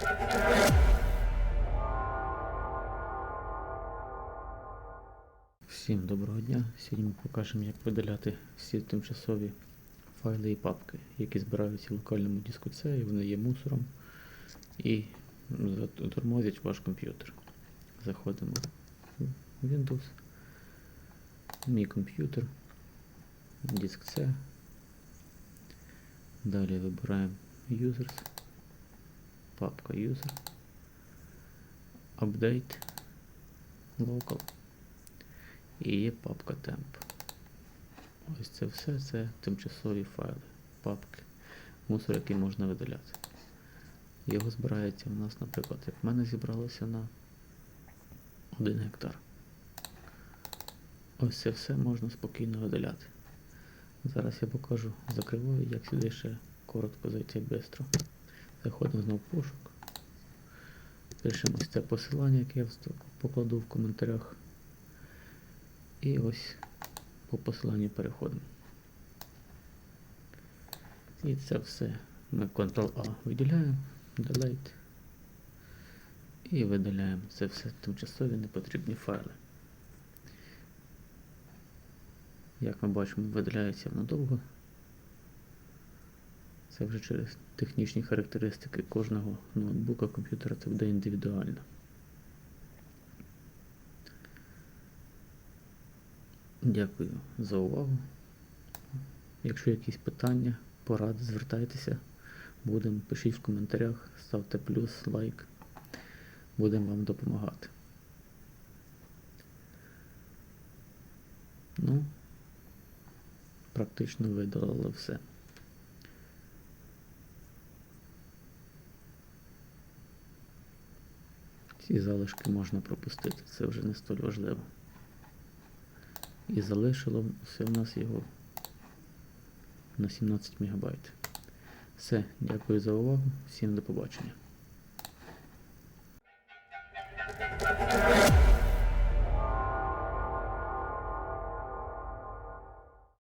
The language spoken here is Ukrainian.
Всім доброго дня. Сьогодні ми покажемо, як видаляти всі тимчасові файли і папки, які збираються в локальному диску C, і вони є мусором і тормозять ваш комп'ютер. Заходимо в Windows, мій комп'ютер, диск C. Далі вибираємо Users, папка User, Update, Local і є папка Temp. Ось це все це тимчасові файли, папки, мусор, який можна видаляти. Його збирається у нас, наприклад, як в мене зібралося на 1 гектар. Ось це все можна спокійно видаляти. Зараз я покажу, закриваю, як сюди ще коротко зайти швидко. Заходимо знову в пошук. Пишемо ось це посилання, яке я покладу в коментарях. І ось по посиланню переходимо. І це все ми Ctrl-A виділяємо, Delete. І видаляємо це все тимчасові непотрібні файли. Як ми бачимо, видаляється воно довго. Це вже через технічні характеристики кожного ноутбука, комп'ютера це буде індивідуально. Дякую за увагу. Якщо якісь питання, поради, звертайтеся. Будемо, пишіть в коментарях, ставте плюс, лайк. Будемо вам допомагати. Ну, практично видалили все. Ці залишки можна пропустити, це вже не столь важливо. І залишило все в нас його на 17 МБ. Все, дякую за увагу, всім до побачення.